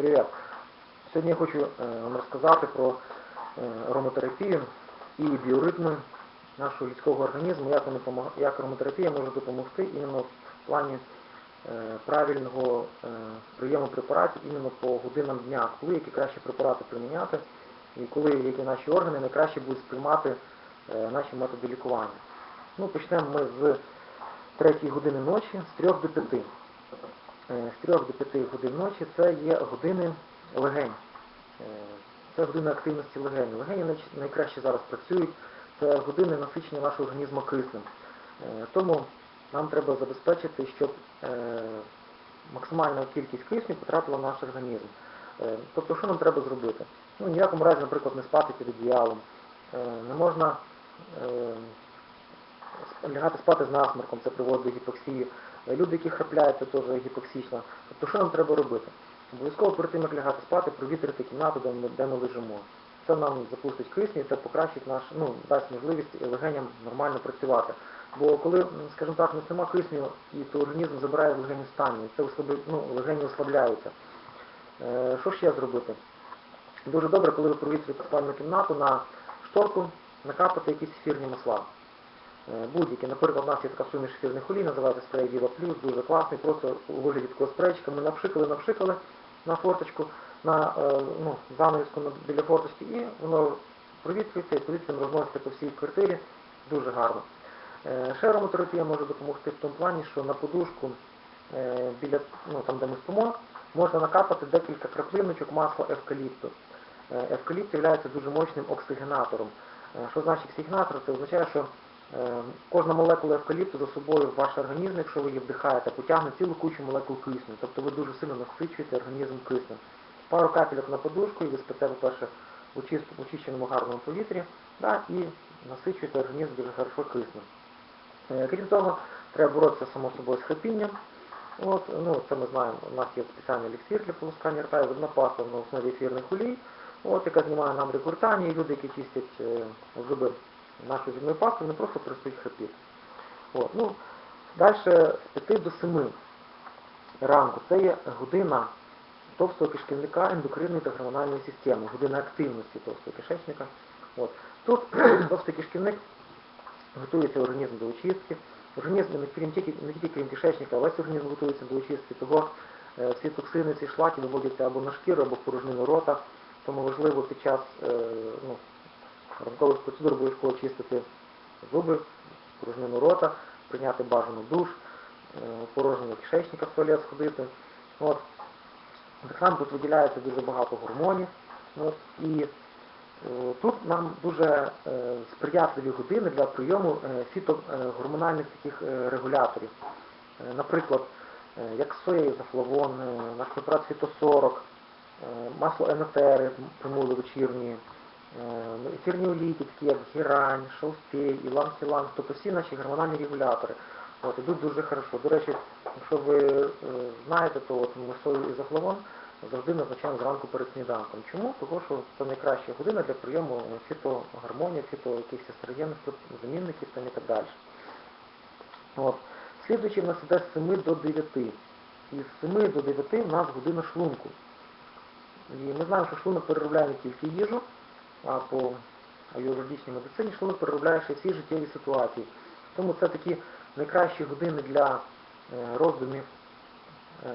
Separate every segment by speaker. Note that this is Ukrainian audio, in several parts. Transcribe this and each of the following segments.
Speaker 1: Привіт! Сьогодні я хочу е, вам розказати про е, ароматерапію і біоритми нашого людського організму, як, вони як ароматерапія може допомогти іменно в плані е, правильного прийому препаратів іменно по годинам дня, коли які кращі препарати приміняти і коли які наші органи найкраще будуть сприймати наші методи лікування. Ну, почнемо ми з 3 години ночі, з 3 до 5. Е, З 3 до 5 годин ночі це є години легень. Е, Це години активності легень. Легені найкраще зараз працюють, це години насичення нашого організму киснем. Е, Тому нам треба забезпечити, щоб максимальна кількість кисню потрапила в наш організм. Тобто, що нам треба зробити? Ну, в якому разі, наприклад, не спати під одіялом. Не можна лягати спати з насморком, це приводить до гіпоксії. Люди, які храпляють, це теж гіпоксично. Тобто, що нам треба робити? Обов'язково перед тим, як лягати спати, провітрити кімнату, де ми, де ми лежимо. Це нам запустить кисень, і це покращить наш, ну, дасть можливість легеням нормально працювати. Бо коли, скажімо так, не нема кисню, і то організм забирає легені стані, це ну, легені ослабляються. Е, Що ще зробити? Дуже добре, коли ви провітрюєте спальну кімнату на шторку, накапати якісь ефірні масла. Е, Будь-які, наприклад, у нас є така суміш ефірних олій, називається спрей Viva Plus, дуже класний, просто у вигляді такого спрейчика ми напшикали, напшикали на форточку, на е, ну, занавіску біля форточки, і воно провітрюється і повітрям розноситься по всій квартирі, дуже гарно. Е, Ще ароматерапія може допомогти в тому плані, що на подушку біля, ну, там, де ми спимо, можна накапати декілька краплиночок масла евкаліпту. Евкаліпт є дуже мощним оксигенатором. Що значить оксигенатор? Це означає, що кожна молекула евкаліпту за собою в ваш організм, якщо ви її вдихаєте, потягне цілу кучу молекул кисню. Тобто ви дуже сильно насичуєте організм киснем. Пару капельок на подушку і ви спите, по-перше, чисто- очищеному гарному повітрі, да, і насичуєте організм дуже хорошо киснем. Е, Крім того, треба боротися само собою з хрипінням. От, ну, це ми знаємо, у нас є спеціальний еліксир для полоскання рта, одна паста на основі ефірних олій, от, яка знімає нам рекуртані, і люди, які чистять е, зуби нашою зубною пастою, вони просто перестають хрипіти. От, ну, далі з 5 до 7 ранку це є година товстого кишківника ендокринної та гормональної системи, година активності товстого кишечника. От. Тут товстий кишківник готується організм до очистки. Організм не, тільки, не тільки крім кишечника, весь організм готується до очистки. Того е, всі токсини, ці шлаки виводяться або на шкіру, або в порожнину рота. Тому важливо під час е, ну, ранкових процедур обов'язково чистити зуби, порожнину рота, прийняти бажану душ, е, порожнього кишечника в туалет сходити. От. Так само тут виділяється дуже багато гормонів. От. І Е, Тут нам дуже е, сприятливі години для прийому фітогормональних таких регуляторів. Наприклад, е, як соєвий зафлавон, е, наш препарат фітосорок, е, масло енотери, примули вечірні, е, такі як герань, шалфей, ілан-хілан, тобто всі наші гормональні регулятори. От, ідуть дуже хорошо. До речі, якщо ви е, знаєте, то от ми сою і зафлавон завжди назначаємо зранку перед сніданком. Чому? Тому що це найкраща година для прийому фітогормонів, фіто якихось естрогенних замінників там і так далі. От. Слідуючи в нас іде з 7 до 9. І з 7 до 9 в нас година шлунку. І ми знаємо, що шлунок переробляє не тільки їжу, по аюрведичній медицині шлунок переробляє ще всі життєві ситуації. Тому це такі найкращі години для е, роздумів, е,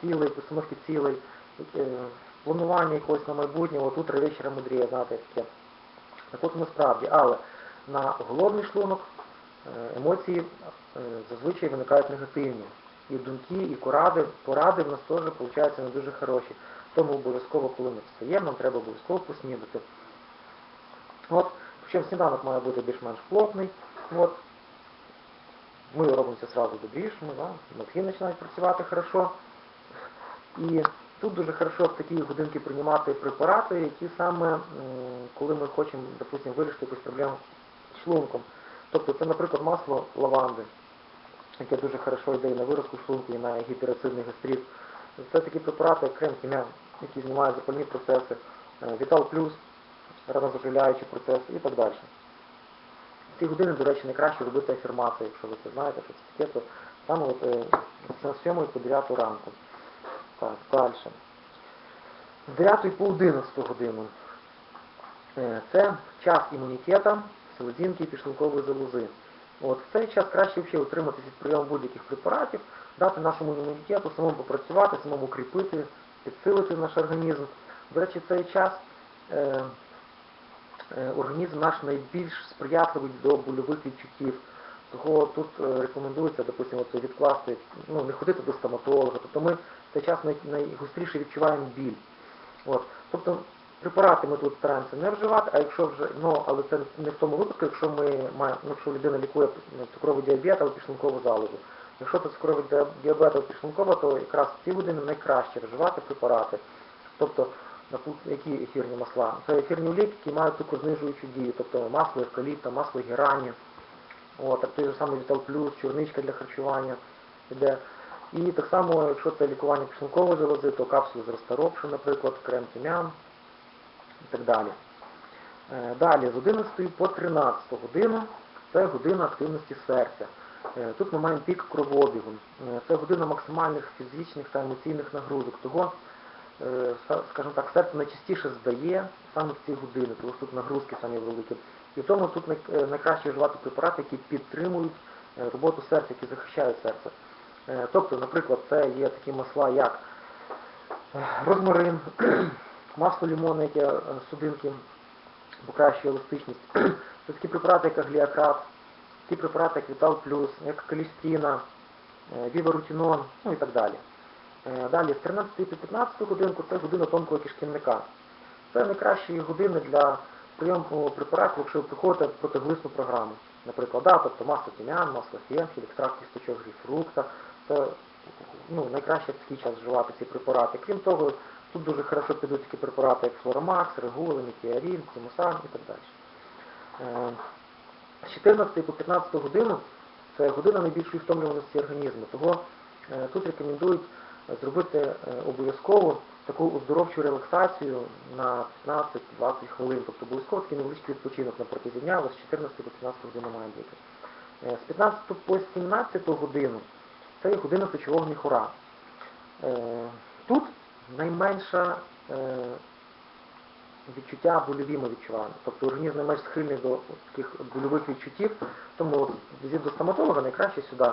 Speaker 1: цілей, постановки цілей, е, планування якогось на майбутнє, от утро вечора мудріє, знаєте, таке. Так от насправді, але на голодний шлунок емоції зазвичай виникають негативні. І думки, і поради, поради в нас теж виходять не дуже хороші. Тому обов'язково, коли ми встаємо, нам треба обов'язково поснідати. От, причому сніданок має бути більш-менш плотний. От, ми робимося одразу добрішими, да? мозги починають працювати хорошо. І тут дуже хорошо в такі годинки приймати препарати, які саме, коли ми хочемо, допустимо, вирішити якусь проблему з шлунком. Тобто це, наприклад, масло лаванди, яке дуже хорошо йде і на виразку шлунку, і на гіперацидний гастрит. Це такі препарати, як крем хімія, які знімають запальні процеси, е, Вітал Плюс, ранозаживляючі процеси і так далі. В ці години, до речі, найкраще робити афірмації, якщо ви це знаєте, що це таке, то саме от, е, з 7 по 9 ранку. Так, далі. З 9 по 11 годину. Е, Це час імунітета, селезінки і підшлункової залози. От, в цей час краще взагалі утриматися від прийому будь-яких препаратів, дати нашому імунітету самому попрацювати, самому кріпити, підсилити наш організм. До речі, в цей час е, е, організм наш найбільш сприятливий до больових відчуттів. Того тут е, рекомендується, допустимо, це відкласти, ну, не ходити до стоматолога. Тобто ми в цей час най, найгостріше відчуваємо біль. От. Тобто препарати ми тут стараємося не вживати, а якщо вже, ну, але це не в тому випадку, якщо ми маємо, ну, якщо людина лікує ну, цукровий діабет або підшлункову залозу. Якщо це цукровий діабет або підшлункова, то якраз в ці години найкраще вживати препарати. Тобто, які ефірні масла? Це ефірні олійки, які мають цукрознижуючу дію, тобто масло евкаліпта, масло герані, От, той же самий Вітал Плюс, чорничка для харчування іде. І так само, якщо це лікування підшлункової залози, то капсули з розторопшу, наприклад, крем тим'ян і так далі. Е, Далі, з 11 по 13 годину це година активності серця. Е, Тут ми маємо пік кровообігу. Е, Це година максимальних фізичних та емоційних нагрузок. Того, скажімо так, серце найчастіше здає саме в ці години, тому що тут нагрузки самі великі. І в тому тут найкраще вживати препарати, які підтримують роботу серця, які захищають серце. Тобто, наприклад, це є такі масла, як розмарин, масло лимонне, яке е, судинки покращує еластичність. Це такі препарати, як агліакрат, такі препарати, як Вітал Плюс, як калістіна, е, віворутінон, ну і так далі. Е, Далі, з 13 по 15 годинку це година тонкого кишківника. Це найкращі години для прийому препаратів, якщо ви приходите в протиглисну програму. Наприклад, да, тобто масло тім'ян, масло фенхель, екстракт кісточок грейпфрукта. Це ну, найкраще в такий час вживати ці препарати. Крім того, тут дуже хорошо підуть такі препарати, як Флоромакс, Регула, Метіарін, Тимусан і так далі. Е, З 14 по 15 годину це година найбільшої втомлюваності організму. Того е, тут рекомендують е, зробити обов'язково таку оздоровчу релаксацію на 15-20 хвилин. Тобто обов'язково такий невеличкий відпочинок на протязі дня, але з 14 по 15 годину має бути. З 15 по 17 годину це є година сечового міхура. Тут найменша е, відчуття больові ми відчуваємо. Тобто організм найменш схильний до таких больових відчуттів, тому візит до стоматолога найкраще сюди.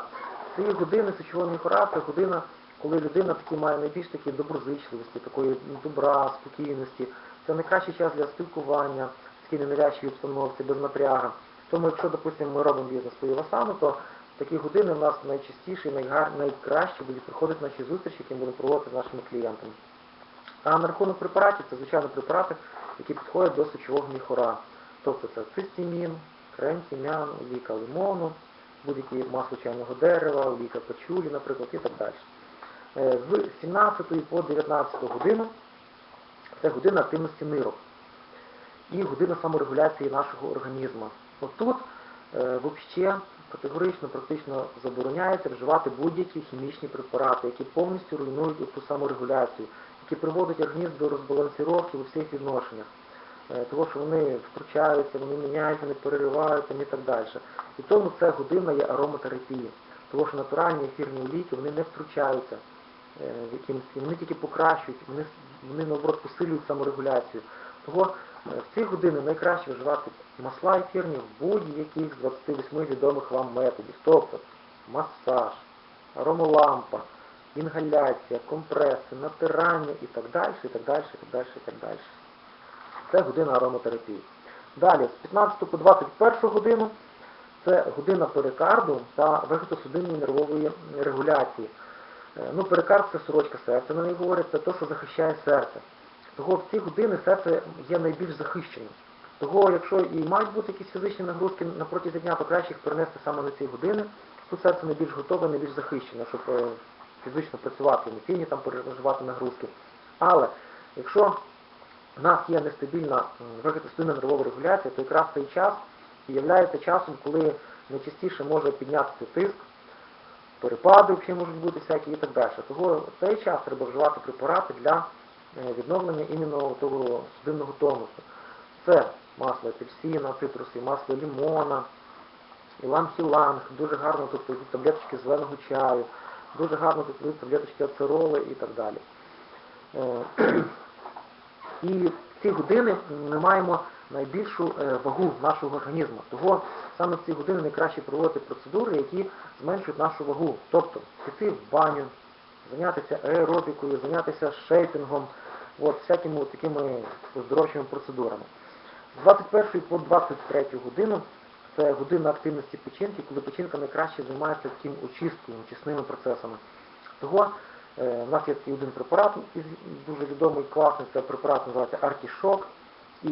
Speaker 1: Ці години сечового міхура година, коли людина таки має найбільш такі доброзичливості, такої добра, спокійності. Це найкращий час для спілкування в такій обстановці, без напряга. Тому якщо, допустимо, ми робимо бізнес по Івасану, то такі години у нас найчастіше і найкраще будуть проходити наші зустрічі, які ми будемо проводити з нашими клієнтами. А на рахунок препаратів, це звичайно препарати, які підходять до сечового міхура. Тобто це цистимін, крем, тім'ян, олійка лимону, будь-які масло чайного дерева, олійка пачулі, наприклад, і так далі. Е, З 17 по 19 годину це година активності нирок і година саморегуляції нашого організму. От тут е, взагалі категорично практично забороняється вживати будь-які хімічні препарати, які повністю руйнують ту саморегуляцію, які приводять організм до розбалансировки у всіх відношеннях. Е, Тому що вони втручаються, вони міняються, вони перериваються і так далі. І тому ця година є ароматерапія. Тому що натуральні ефірні олійки вони не втручаються е, в якимось, вони тільки покращують, вони, вони наоборот посилюють саморегуляцію. Того е, в ці години найкраще вживати масла ефірні в будь-яких з 28 відомих вам методів. Тобто масаж, аромолампа, інгаляція, компреси, натирання і так далі, і так далі, і так далі, і так далі. Це година ароматерапії. Далі, з 15 по 21 годину це година перикарду та вегетосудинної нервової регуляції. Е, Ну, перикард це сорочка серця, на неї говорять, це те, що захищає серце. Того в ці години серце є найбільш захищеним. Того, якщо і мають бути якісь фізичні нагрузки на протязі дня, то краще їх перенести саме на ці години. Тут серце найбільш готове, найбільш захищене, щоб е, фізично працювати, емоційні там переживати нагрузки. Але якщо в нас є нестабільна вегетативна нервова регуляція, то якраз цей час є часом, коли найчастіше може піднятися тиск, перепади взагалі можуть бути всякі і так далі. Того в цей час треба вживати препарати для е, відновлення іменно того судинного тонусу. Це масло апельсина, цитруси, масло лимона, іланг-іланг, дуже гарно тут таблеточки зеленого чаю, дуже гарно тут йдуть таблеточки ацероли і так далі. Е, І в ці години ми маємо найбільшу е, вагу нашого організму. Того саме в ці години найкраще проводити процедури, які зменшують нашу вагу. Тобто піти в баню, зайнятися аеробікою, зайнятися шейпінгом, от, всякими такими оздоровчими процедурами. З 21 по 23 годину це година активності печінки, коли печінка найкраще займається таким очисткою, очисними процесами. Того е, у нас є такий один препарат, дуже відомий, класний, це препарат називається Артішок. І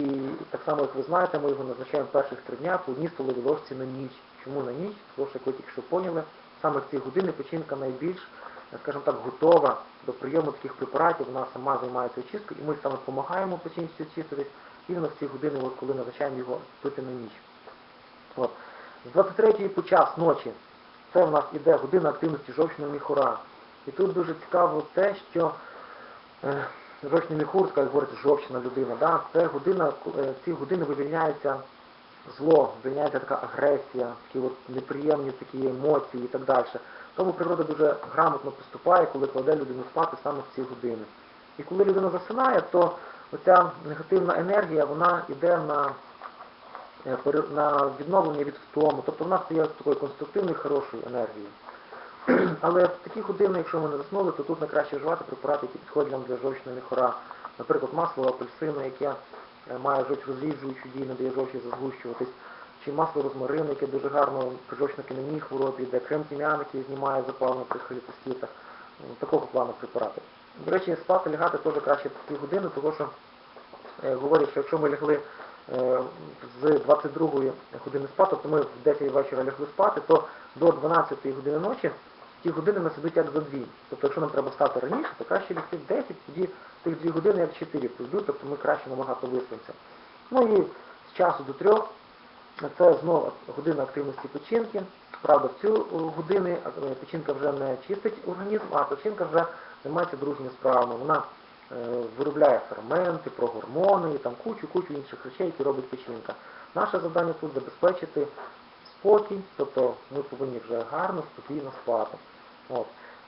Speaker 1: так само, як ви знаєте, ми його назначаємо перших три дня по одній столовій ложці на ніч. Чому на ніч? Тому що, як ви тільки що поняли, саме в ці години печінка найбільш, скажімо так, готова до прийому таких препаратів, вона сама займається очисткою, і ми саме допомагаємо печінці очиститись, іменно в ці години, коли назначаємо його пити на ніч. От. З 23 по час ночі це в нас іде година активності жовчного міхура. І тут дуже цікаво те, що е, жовчний міхур, як говорить жовчна людина, да, це година, е, ці години вивільняється зло, вивільняється така агресія, такі от неприємні такі емоції і так далі. Тому природа дуже грамотно поступає, коли кладе людину спати саме в ці години. І коли людина засинає, то оця негативна енергія, вона йде на на відновлення від втому. Тобто вона стає такою конструктивною, хорошою енергією. Але в такі години, якщо ми не заснули, то тут найкраще вживати препарати, які підходять нам для жовчної міхора. Наприклад, масло апельсину, яке е, має жовч-розріджуючу дію, не дає жовчі зазгущуватись, чи масло розмарину, яке дуже гарно при жовчно-кінемній хворобі, де крем тім'ян, який знімає запалення при холециститах. Такого плану препарати. До речі, спати лягати теж краще в такі години, тому що е, говорять, що якщо ми лягли е, з 22-ї години спати, то ми в 10 вечора лягли спати, то до 12-ї години ночі ті години нас ідуть як за дві. Тобто, якщо нам треба стати раніше, то краще лягти в 10, тоді тих 2 години як 4 пройдуть, тобто ми краще набагато виспимося. Ну і з часу до трьох це знову година активності печінки. Правда, в цю е, годину е, печінка вже не чистить організм, а печінка вже займається дружніми справами. Вона е, виробляє ферменти, прогормони і там кучу-кучу інших речей, які робить печінка. Наше завдання тут забезпечити спокій, тобто ми повинні вже гарно, спокійно спати. От.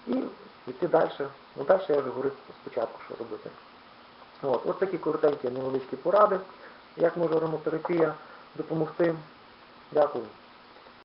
Speaker 1: І йти далі. Ну, далі я вже говорив спочатку, що робити. От. Ось такі коротенькі невеличкі поради, як може ароматерапія допомогти. Дякую.